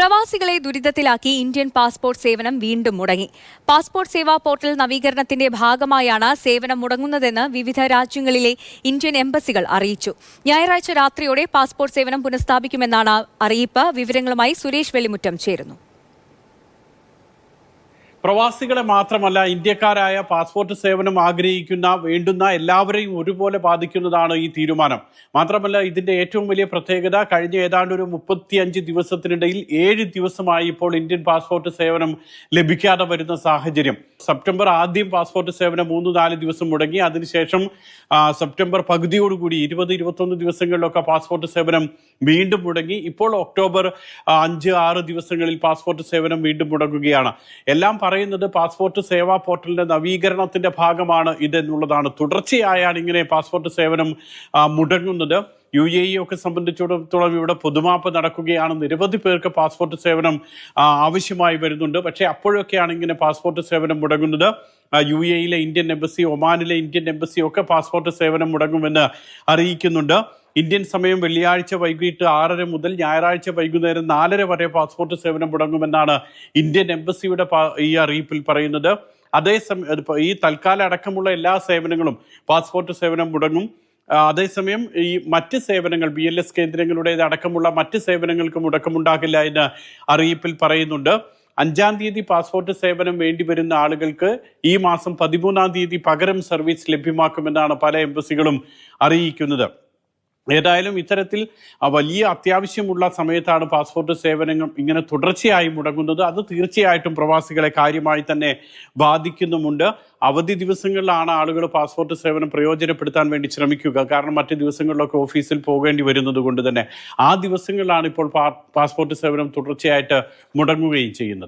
പ്രവാസികളെ ദുരിതത്തിലാക്കി Indian passport സേവനം വീണ്ടും മുടങ്ങി. പാസ്പോർട്ട് സേവാ പോർട്ടൽ നവീകരണത്തിന്റെ ഭാഗമായാണ് സേവനം മുടങ്ങുന്നതെന്ന് വിവിധ രാജ്യങ്ങളിലെ ഇന്ത്യൻ എംബസികൾ അറിയിച്ചു. ഞായറാഴ്ച രാത്രിയോടെ പാസ്പോർട്ട് സേവനം പുനഃസ്ഥാപിക്കുമെന്നാണ് അറിയിപ്പ്. വിവരങ്ങളുമായി സുരേഷ് വെളിമുറ്റം ചേരുന്നു. പ്രവാസികളെ മാത്രമല്ല ഇന്ത്യക്കാരായ പാസ്പോർട്ട് സേവനം ആഗ്രഹിക്കുന്ന വേണ്ടുന്ന എല്ലാവരെയും ഒരുപോലെ ബാധിക്കുന്നതാണ് ഈ തീരുമാനം. മാത്രമല്ല ഇതിന്റെ ഏറ്റവും വലിയ പ്രത്യേകത കഴിഞ്ഞ ഏതാണ്ട് ഒരു മുപ്പത്തിയഞ്ച് ദിവസത്തിനിടയിൽ ഏഴ് ദിവസമായി ഇപ്പോൾ ഇന്ത്യൻ പാസ്പോർട്ട് സേവനം ലഭിക്കാതെ വരുന്ന സാഹചര്യം. സെപ്റ്റംബർ ആദ്യം പാസ്പോർട്ട് സേവനം മൂന്ന് നാല് ദിവസം മുടങ്ങി. അതിനുശേഷം സെപ്റ്റംബർ പകുതിയോടുകൂടി ഇരുപത് ഇരുപത്തൊന്ന് ദിവസങ്ങളിലൊക്കെ പാസ്പോർട്ട് സേവനം വീണ്ടും മുടങ്ങി. ഇപ്പോൾ ഒക്ടോബർ അഞ്ച് ആറ് ദിവസങ്ങളിൽ പാസ്പോർട്ട് സേവനം വീണ്ടും മുടങ്ങുകയാണ്. എല്ലാം പറയുന്നത് പാസ്പോർട്ട് സേവാ പോർട്ടലിന്റെ നവീകരണത്തിന്റെ ഭാഗമാണ് ഇതെന്നുള്ളതാണ്. തുടർച്ചയായാണ് ഇങ്ങനെ പാസ്പോർട്ട് സേവനം മുടങ്ങുന്നത്. യു എ ഇ ഒക്കെ സംബന്ധിച്ചിടത്തോളം ഇവിടെ പൊതുമാപ്പ് നടക്കുകയാണ്. നിരവധി പേർക്ക് പാസ്പോർട്ട് സേവനം ആവശ്യമായി വരുന്നുണ്ട്. പക്ഷേ അപ്പോഴൊക്കെയാണ് ഇങ്ങനെ പാസ്പോർട്ട് സേവനം മുടങ്ങുന്നത്. യു എയിലെ ഇന്ത്യൻ എംബസി ഒമാനിലെ ഇന്ത്യൻ എംബസി ഒക്കെ പാസ്പോർട്ട് സേവനം മുടങ്ങുമെന്ന് അറിയിക്കുന്നുണ്ട്. ഇന്ത്യൻ സമയം വെള്ളിയാഴ്ച വൈകിട്ട് ആറര മുതൽ ഞായറാഴ്ച വൈകുന്നേരം നാലര വരെ പാസ്പോർട്ട് സേവനം മുടങ്ങുമെന്നാണ് ഇന്ത്യൻ എംബസിയുടെ ഈ അറിയിപ്പിൽ പറയുന്നത്. അതേസമയം ഈ തൽക്കാലം അടക്കമുള്ള എല്ലാ സേവനങ്ങളും പാസ്പോർട്ട് സേവനം മുടങ്ങും. അതേസമയം ഈ മറ്റ് സേവനങ്ങൾ ബി എൽ എസ് കേന്ദ്രങ്ങളുടേത് അടക്കമുള്ള മറ്റ് സേവനങ്ങൾക്ക് മുടക്കമുണ്ടാകില്ല എന്ന് അറിയിപ്പിൽ പറയുന്നുണ്ട്. അഞ്ചാം തീയതി പാസ്പോർട്ട് സേവനം വേണ്ടി വരുന്ന ആളുകൾക്ക് ഈ മാസം പതിമൂന്നാം തീയതി പകരം സർവീസ് ലഭ്യമാക്കുമെന്നാണ് പല എംബസികളും അറിയിക്കുന്നത്. ഏതായാലും ഇത്തരത്തിൽ വലിയ അത്യാവശ്യമുള്ള സമയത്താണ് പാസ്പോർട്ട് സേവനങ്ങൾ ഇങ്ങനെ തുടർച്ചയായി മുടങ്ങുന്നത്. അത് തീർച്ചയായിട്ടും പ്രവാസികളെ കാര്യമായി തന്നെ ബാധിക്കുന്നുമുണ്ട്. അവധി ദിവസങ്ങളിലാണ് ആളുകൾ പാസ്പോർട്ട് സേവനം പ്രയോജനപ്പെടുത്താൻ വേണ്ടി ശ്രമിക്കുക. കാരണം മറ്റു ദിവസങ്ങളിലൊക്കെ ഓഫീസിൽ പോകേണ്ടി വരുന്നത് കൊണ്ട് തന്നെ ആ ദിവസങ്ങളിലാണ് ഇപ്പോൾ പാസ്പോർട്ട് സേവനം തുടർച്ചയായിട്ട് മുടങ്ങുകയും ചെയ്യുന്നത്.